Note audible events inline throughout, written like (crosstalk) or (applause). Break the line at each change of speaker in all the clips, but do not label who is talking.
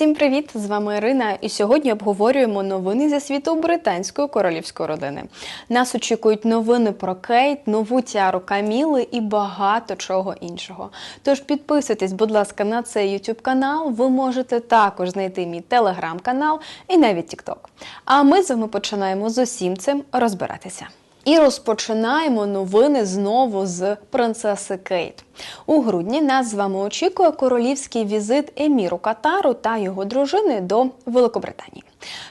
Всім привіт! З вами Ірина. І сьогодні обговорюємо новини зі світу британської королівської родини. Нас очікують новини про Кейт, нову тіару Каміли і багато чого іншого. Тож підписуйтесь, будь ласка, на цей YouTube канал. Ви можете також знайти мій телеграм-канал і навіть TikTok. А ми з вами починаємо з усім цим розбиратися. І розпочинаємо новини знову з принцеси Кейт. У грудні нас з вами очікує королівський візит Еміру Катару та його дружини до Великобританії.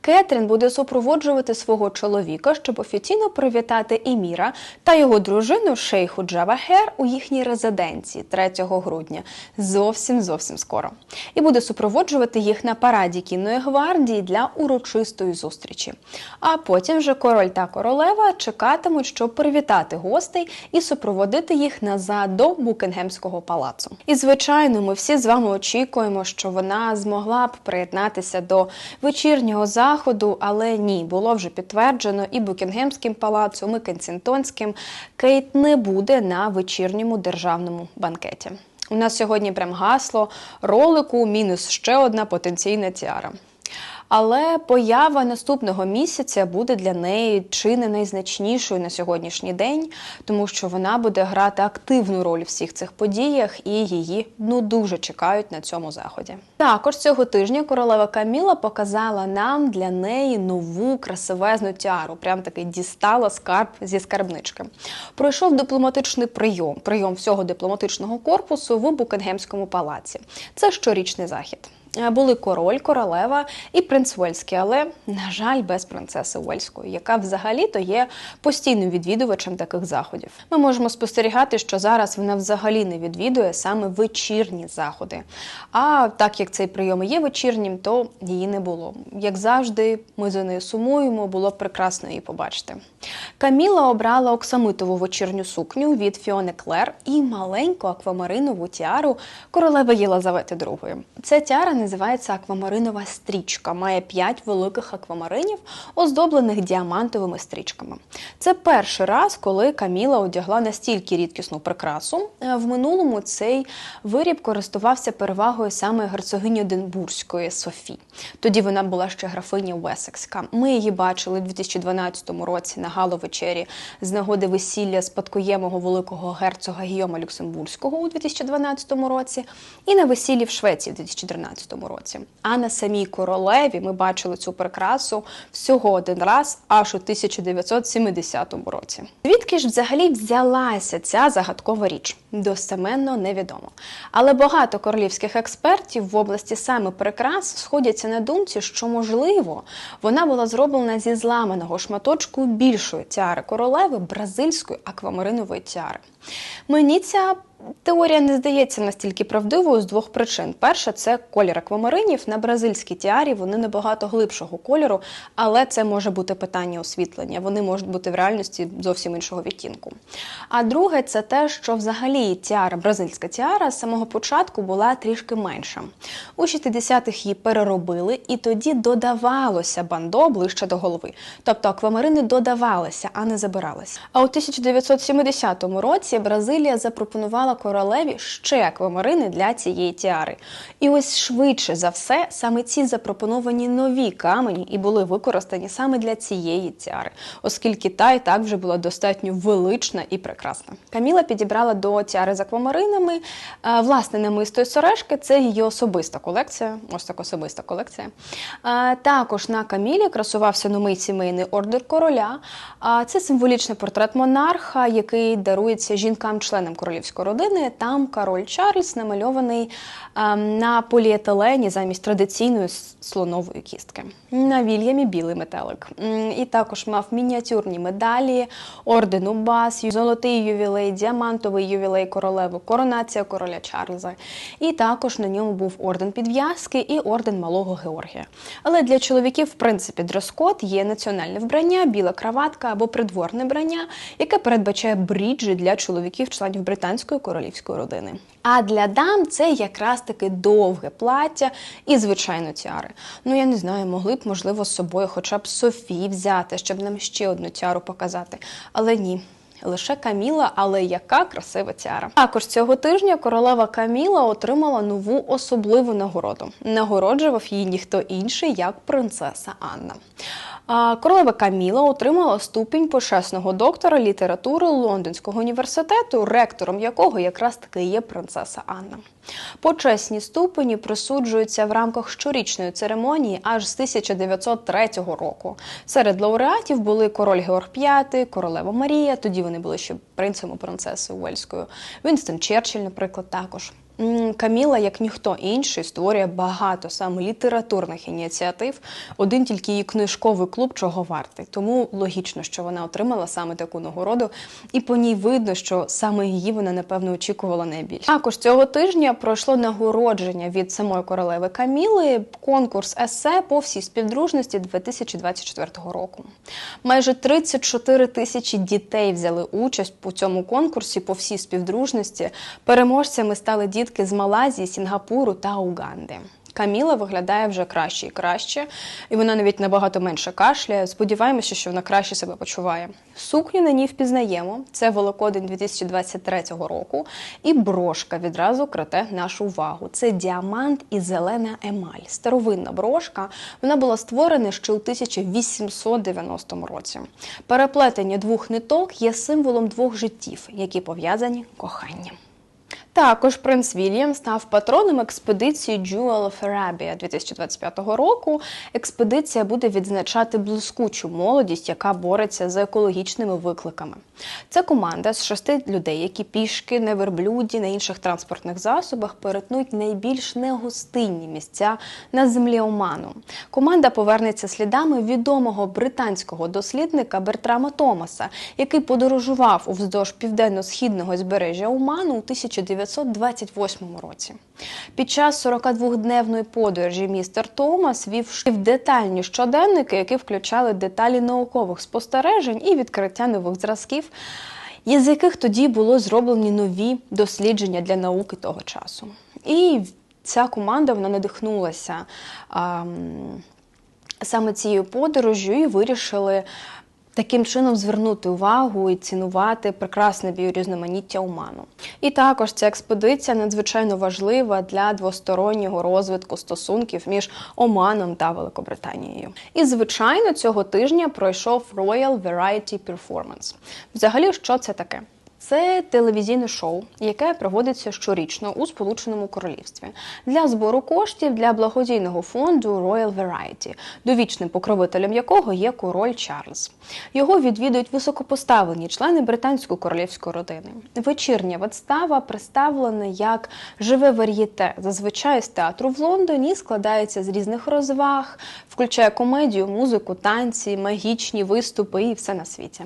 Кетрін буде супроводжувати свого чоловіка, щоб офіційно привітати Еміра та його дружину Шейху Джавахер у їхній резиденції 3 грудня. Зовсім зовсім скоро. І буде супроводжувати їх на параді кінної гвардії для урочистої зустрічі. А потім вже король та королева чекатимуть, щоб привітати гостей і супроводити їх назад до Букінгемського палацу. І звичайно, ми всі з вами очікуємо, що вона змогла б приєднатися до вечірнього заходу, але ні, було вже підтверджено і Букінгемським палацом, і Кенсінгтонським. Кейт не буде на вечірньому державному банкеті. У нас сьогодні прям гасло ролику мінус ще одна потенційна тіара. Але поява наступного місяця буде для неї чи не найзначнішою на сьогоднішній день, тому що вона буде грати активну роль в всіх цих подіях, і її ну дуже чекають на цьому заході. Також цього тижня королева Каміла показала нам для неї нову красивезну тіару. Прям таки дістала скарб зі скарбнички. Пройшов дипломатичний прийом, прийом всього дипломатичного корпусу в Букингемському палаці. Це щорічний захід. Е, були король, королева і принц Уельський, але, на жаль, без принцеси Уельської, яка взагалі-то є постійним відвідувачем таких заходів. Ми можемо спостерігати, що зараз вона взагалі не відвідує саме вечірні заходи. А так як цей прийом є вечірнім, то її не було. Як завжди, ми за нею сумуємо, було б прекрасно її побачити. Каміла обрала оксамитову вечірню сукню від Фіони Клер і маленьку аквамаринову тіару королеви Єлизавети II. Ця тіара називається аквамаринова стрічка. Має п'ять великих аквамаринів, оздоблених діамантовими стрічками. Це перший раз, коли Каміла одягла настільки рідкісну прикрасу. Е, в минулому цей виріб користувався перевагою саме герцогині Оденбурзької Софі. Тоді вона була ще графиня Уесекська. Ми її бачили у 2012 році на галовечері з нагоди весілля спадкоємого великого герцога Гійома Люксембурзького у 2012 році, і на весіллі в Швеції в 2013 році. А на самій королеві ми бачили цю прикрасу всього один раз, аж у 1970 році. Звідки ж взагалі взялася ця загадкова річ? Достеменно невідомо. Але багато королівських експертів в області саме прикрас сходяться на думці, що можливо вона була зроблена зі зламаного шматочку більшої тіари королеви бразильської аквамаринової тіари. Мені ця Теорія не здається настільки правдивою з двох причин. Перша це колір аквамаринів. На бразильській тіарі вони набагато глибшого кольору, але це може бути питання освітлення. Вони можуть бути в реальності зовсім іншого відтінку. А друге, це те, що взагалі тіара, бразильська тіара з самого початку була трішки менша. У 60-х її переробили, і тоді додавалося бандо ближче до голови. Тобто аквамарини додавалися, а не забиралися. А у 1970 році Бразилія запропонувала обрала королеві ще аквамарини для цієї тіари. І ось швидше за все, саме ці запропоновані нові камені і були використані саме для цієї тіари, оскільки та і так вже була достатньо велична і прекрасна. Каміла підібрала до тіари з аквамаринами е, власне намисто і сережки це її особиста колекція. Ось так особиста колекція. Е, також на камілі красувався новий сімейний ордер короля. Це символічний портрет монарха, який дарується жінкам-членам королівської родини родини. Там король Чарльз намальований ем, на поліетилені замість традиційної слонової кістки. На Вільямі білий метелик. І також мав мініатюрні медалі, ордену Бас, золотий ювілей, діамантовий ювілей королеви, коронація короля Чарльза. І також на ньому був орден підв'язки і орден Малого Георгія. Але для чоловіків, в принципі, дрес-код є національне вбрання, біла краватка або придворне вбрання, яке передбачає бріджі для чоловіків, членів британської королівської родини. А для дам це якраз таки довге плаття і, звичайно, тіари. Ну, я не знаю, могли б, можливо, з собою хоча б Софі взяти, щоб нам ще одну тіару показати. Але ні. Лише Каміла, але яка красива тіара. Також цього тижня королева Каміла отримала нову особливу нагороду. Нагороджував її ніхто інший, як принцеса Анна. Королева Каміла отримала ступінь почесного доктора літератури Лондонського університету, ректором якого якраз таки є принцеса Анна. Почесні ступені присуджуються в рамках щорічної церемонії аж з 1903 року. Серед лауреатів були король Георг V, королева Марія, тоді вони були ще принцем і принцесою Уельською, Вінстон Черчилль, наприклад, також. Каміла, як ніхто інший, створює багато саме літературних ініціатив. Один тільки її книжковий клуб чого вартий. Тому логічно, що вона отримала саме таку нагороду, і по ній видно, що саме її вона напевно очікувала найбільше. Також цього тижня пройшло нагородження від самої королеви Каміли, конкурс есе по всій співдружності 2024 року. Майже 34 тисячі дітей взяли участь у цьому конкурсі по всій співдружності. Переможцями стали дітки з Малайзії, Сінгапуру та Уганди. Каміла виглядає вже краще і краще, і вона навіть набагато менше кашляє. Сподіваємося, що вона краще себе почуває. Сукню на ній впізнаємо. Це Великодень 2023 року. І брошка відразу крате нашу увагу. Це діамант і зелена емаль. Старовинна брошка. Вона була створена ще у 1890 році. Переплетення двох ниток є символом двох життів, які пов'язані коханням. Також принц Вільям став патроном експедиції Jewel of Arabia 2025 року. Експедиція буде відзначати блискучу молодість, яка бореться з екологічними викликами. Це команда з шести людей, які пішки на верблюді на інших транспортних засобах перетнуть найбільш негостинні місця на землі Оману. Команда повернеться слідами відомого британського дослідника Бертрама Томаса, який подорожував уздовж південно-східного збережжя Оману у 1928 році. Під час 42-дневної подорожі містер Томас вів детальні щоденники, які включали деталі наукових спостережень і відкриття нових зразків, із яких тоді було зроблені нові дослідження для науки того часу. І ця команда вона надихнулася а, саме цією подорожю і вирішили таким чином звернути увагу і цінувати прекрасне біорізноманіття Оману. І також ця експедиція надзвичайно важлива для двостороннього розвитку стосунків між Оманом та Великобританією. І звичайно, цього тижня пройшов Royal Variety Performance. Взагалі, що це таке? Це телевізійне шоу, яке проводиться щорічно у Сполученому Королівстві для збору коштів для благодійного фонду Royal Variety, довічним покровителем якого є король Чарльз. Його відвідують високопоставлені члени британської королівської родини. Вечірня вистава представлена як живе вар'єте, зазвичай з театру в Лондоні, складається з різних розваг, включає комедію, музику, танці, магічні виступи і все на світі.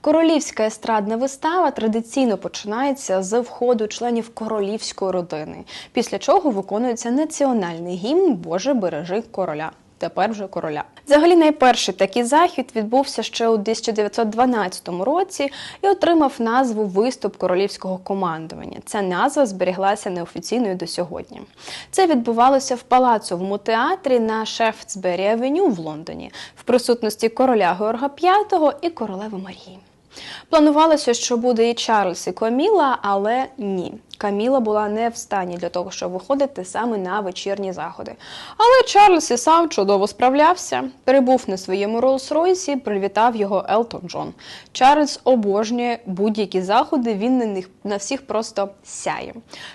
Королівська естрадна вистава традиційно починається з входу членів королівської родини, після чого виконується національний гімн Боже бережи короля. Тепер вже короля. Взагалі, найперший такий захід відбувся ще у 1912 році і отримав назву Виступ королівського командування. Ця назва зберіглася неофіційною до сьогодні. Це відбувалося в палацовому театрі на Шефтсбері Авеню в Лондоні в присутності короля Георга V і королеви Марії. Планувалося, що буде і Чарльз, і Каміла, але ні. Каміла була не в стані для того, щоб виходити саме на вечірні заходи. Але Чарльз і сам чудово справлявся. Перебув на своєму Роллс-Ройсі, привітав його Елтон Джон. Чарльз обожнює будь-які заходи. Він на них на всіх просто сяє.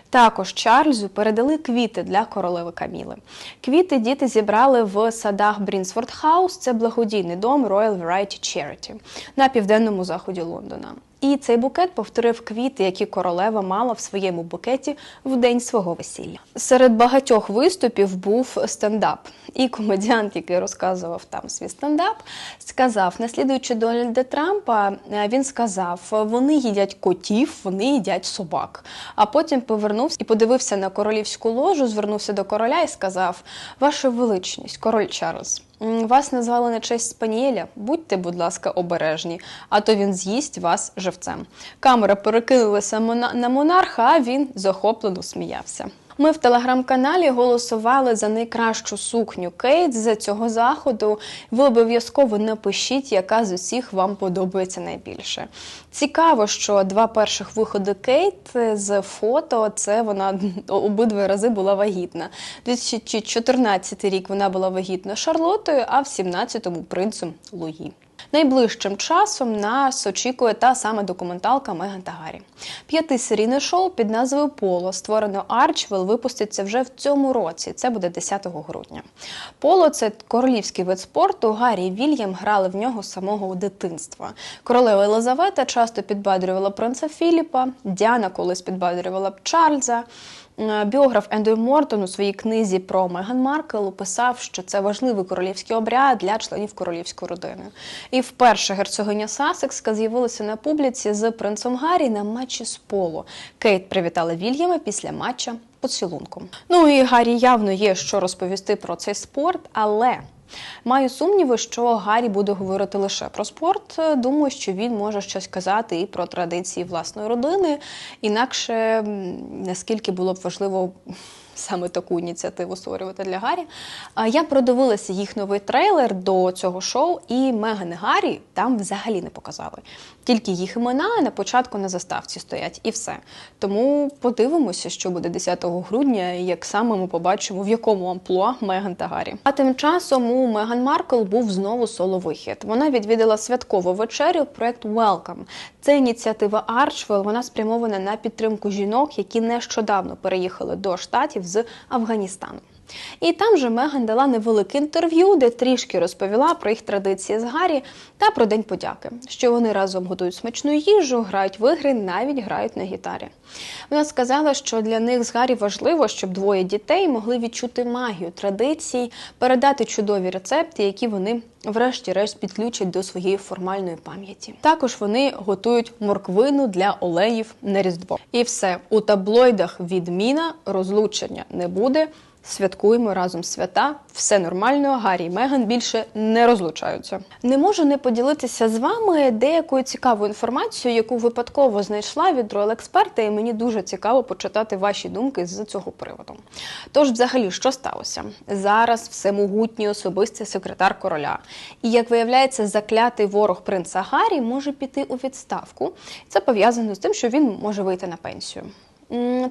Також Чарльзу передали квіти для королеви Каміли. Квіти діти зібрали в садах Брінсфорд Хаус. Це благодійний дом Royal Variety Charity на південному заході Лондона. І цей букет повторив квіти, які королева мала в своєму букеті в день свого весілля. Серед багатьох виступів був стендап. І комедіант, який розказував там свій стендап, сказав, наслідуючи Дональда Трампа, е, він сказав: вони їдять котів, вони їдять собак. А потім повернувся і подивився на королівську ложу, звернувся до короля і сказав: Ваша величність, король Чарльз. Вас назвали на честь спанієля. Будьте, будь ласка, обережні, а то він з'їсть вас живцем. Камера перекинулася на монарха, а він захоплено сміявся. Ми в телеграм-каналі голосували за найкращу сукню Кейт з цього заходу. Ви обов'язково напишіть, яка з усіх вам подобається найбільше. Цікаво, що два перших виходи Кейт з фото це вона (laughs) обидва рази була вагітна. 2014 рік вона була вагітна Шарлотою, а в 17-му принцем Луї. Найближчим часом нас очікує та сама документалка Меган та Гаррі. П'ятисерійне шоу під назвою Поло, створено Арчвел, випуститься вже в цьому році. Це буде 10 грудня. Поло це королівський вид спорту. Гаррі і Вільям грали в нього з самого дитинства. Королева Елизавета часто підбадрювала принца Філіпа, Діана колись підбадрювала Чарльза. Е, біограф Ендрю Мортон у своїй книзі про Меган Маркл описав, що це важливий королівський обряд для членів королівської родини. І вперше герцогиня Сасекска з'явилася на публіці з принцем Гаррі на матчі з поло. Кейт привітала Вільяма після матча поцілунком. Ну і Гаррі явно є що розповісти про цей спорт, але. Маю сумніви, що Гаррі буде говорити лише про спорт. Думаю, що він може щось казати і про традиції власної родини. Інакше наскільки було б важливо саме таку ініціативу створювати для Гаррі. Я продивилася їх новий трейлер до цього шоу, і Меган і Гаррі там взагалі не показали. Тільки їх імена на початку на заставці стоять, і все. Тому подивимося, що буде 10 грудня, як саме ми побачимо, в якому амплуа Меган та Гаррі. А тим часом у Меган Маркл був знову соло-вихід. Вона відвідала святкову вечерю проект Welcome. Це ініціатива Archwell, Вона спрямована на підтримку жінок, які нещодавно переїхали до штатів з Афганістану. І там же Меган дала невелике інтерв'ю, де трішки розповіла про їх традиції з Гаррі та про День подяки, що вони разом готують смачну їжу, грають в ігри, навіть грають на гітарі. Вона сказала, що для них з Гаррі важливо, щоб двоє дітей могли відчути магію традицій, передати чудові рецепти, які вони, врешті-решт, підключать до своєї формальної пам'яті. Також вони готують морквину для олеїв на різдво. І все у таблоїдах відміна розлучення не буде святкуємо разом свята, все нормально. Гаррі і Меган більше не розлучаються. Не можу не поділитися з вами деякою цікавою інформацією, яку випадково знайшла від роял-експерта, і мені дуже цікаво почитати ваші думки з цього приводу. Тож, взагалі, що сталося? Зараз всемогутній особистий секретар короля. І як виявляється, заклятий ворог принца Гаррі може піти у відставку. Це пов'язано з тим, що він може вийти на пенсію.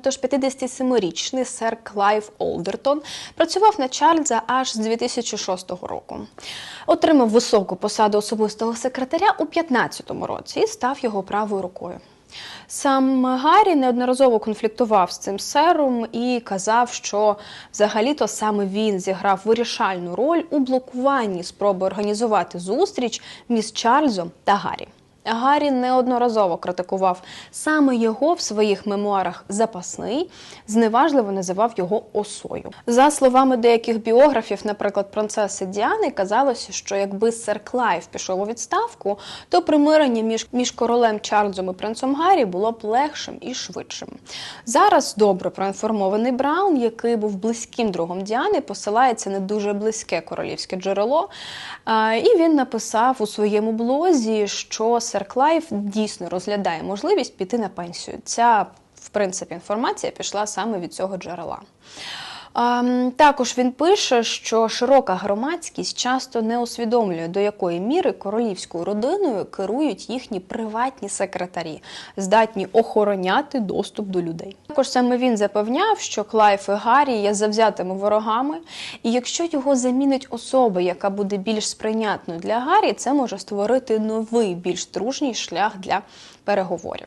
Тож 57-річний сер Клайв Олдертон працював на Чарльза аж з 2006 року. Отримав високу посаду особистого секретаря у 2015 році і став його правою рукою. Сам Гаррі неодноразово конфліктував з цим сером і казав, що взагалі-то саме він зіграв вирішальну роль у блокуванні спроби організувати зустріч між Чарльзом та Гаррі. Гаррі неодноразово критикував саме його в своїх мемуарах запасний, зневажливо називав його осою. За словами деяких біографів, наприклад, принцеси Діани, казалося, що якби сер Клайв пішов у відставку, то примирення між між королем Чарльзом і принцем Гаррі було б легшим і швидшим. Зараз добре проінформований Браун, який був близьким другом Діани, посилається на дуже близьке королівське джерело, і він написав у своєму блозі, що сер Клайв дійсно розглядає можливість піти на пенсію. Ця, в принципі, інформація пішла саме від цього джерела. Також він пише, що широка громадськість часто не усвідомлює, до якої міри королівською родиною керують їхні приватні секретарі, здатні охороняти доступ до людей. Також саме він запевняв, що Клайф і Гаррі є завзятими ворогами, і якщо його замінить особа, яка буде більш сприйнятною для Гаррі, це може створити новий, більш дружній шлях для переговорів.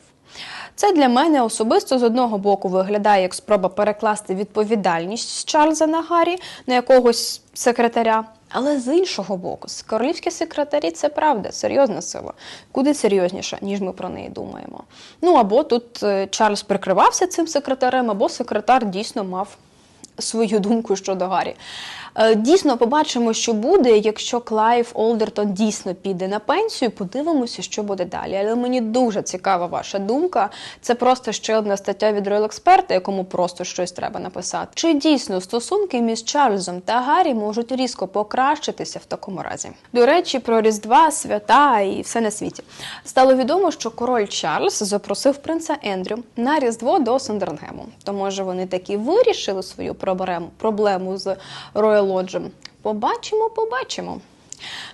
Це для мене особисто з одного боку виглядає як спроба перекласти відповідальність з Чарльза на Гаррі на якогось секретаря. Але з іншого боку, королівські секретарі це правда, серйозна сила, куди серйозніша, ніж ми про неї думаємо. Ну або тут е, Чарльз прикривався цим секретарем, або секретар дійсно мав свою думку щодо Гаррі. Е, Дійсно, побачимо, що буде, якщо Клайв Олдертон дійсно піде на пенсію. Подивимося, що буде далі. Але мені дуже цікава ваша думка. Це просто ще одна стаття від Royal Expert, якому просто щось треба написати. Чи дійсно стосунки між Чарльзом та Гаррі можуть різко покращитися в такому разі? До речі, про Різдва, свята і все на світі. Стало відомо, що король Чарльз запросив принца Ендрю на Різдво до Сандернгему. То може вони таки вирішили свою проблему, з Роял Лоджем? Побачимо, побачимо.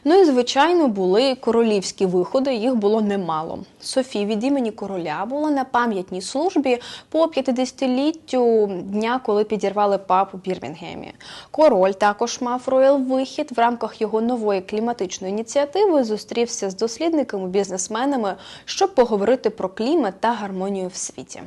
Ну і звичайно були королівські виходи, їх було немало. Софі від імені короля була на пам'ятній службі по 50-літтю дня, коли підірвали папу Бірмінгемі. Король також мав роял вихід в рамках його нової кліматичної ініціативи. Зустрівся з дослідниками, бізнесменами, щоб поговорити про клімат та гармонію в світі.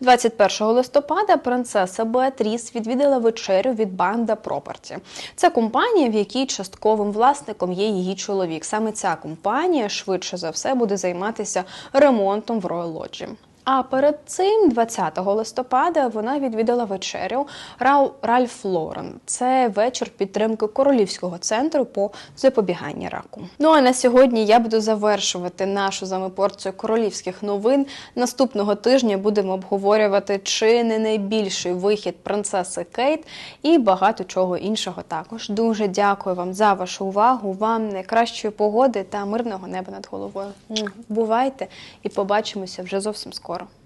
21 листопада принцеса Беатріс відвідала вечерю від Банда Проперті. Це компанія, в якій частковим власником є її чоловік. Саме ця компанія швидше за все буде займатися ремонтом в Роyal Лоджі. А перед цим, 20 листопада, вона відвідала вечерю Рау Ральф Лорен. Це вечір підтримки королівського центру по запобіганні раку. Ну а на сьогодні я буду завершувати нашу з вами порцію королівських новин. Наступного тижня будемо обговорювати чи не найбільший вихід принцеси Кейт і багато чого іншого. Також дуже дякую вам за вашу увагу. Вам найкращої погоди та мирного неба над головою. Бувайте і побачимося вже зовсім скоро.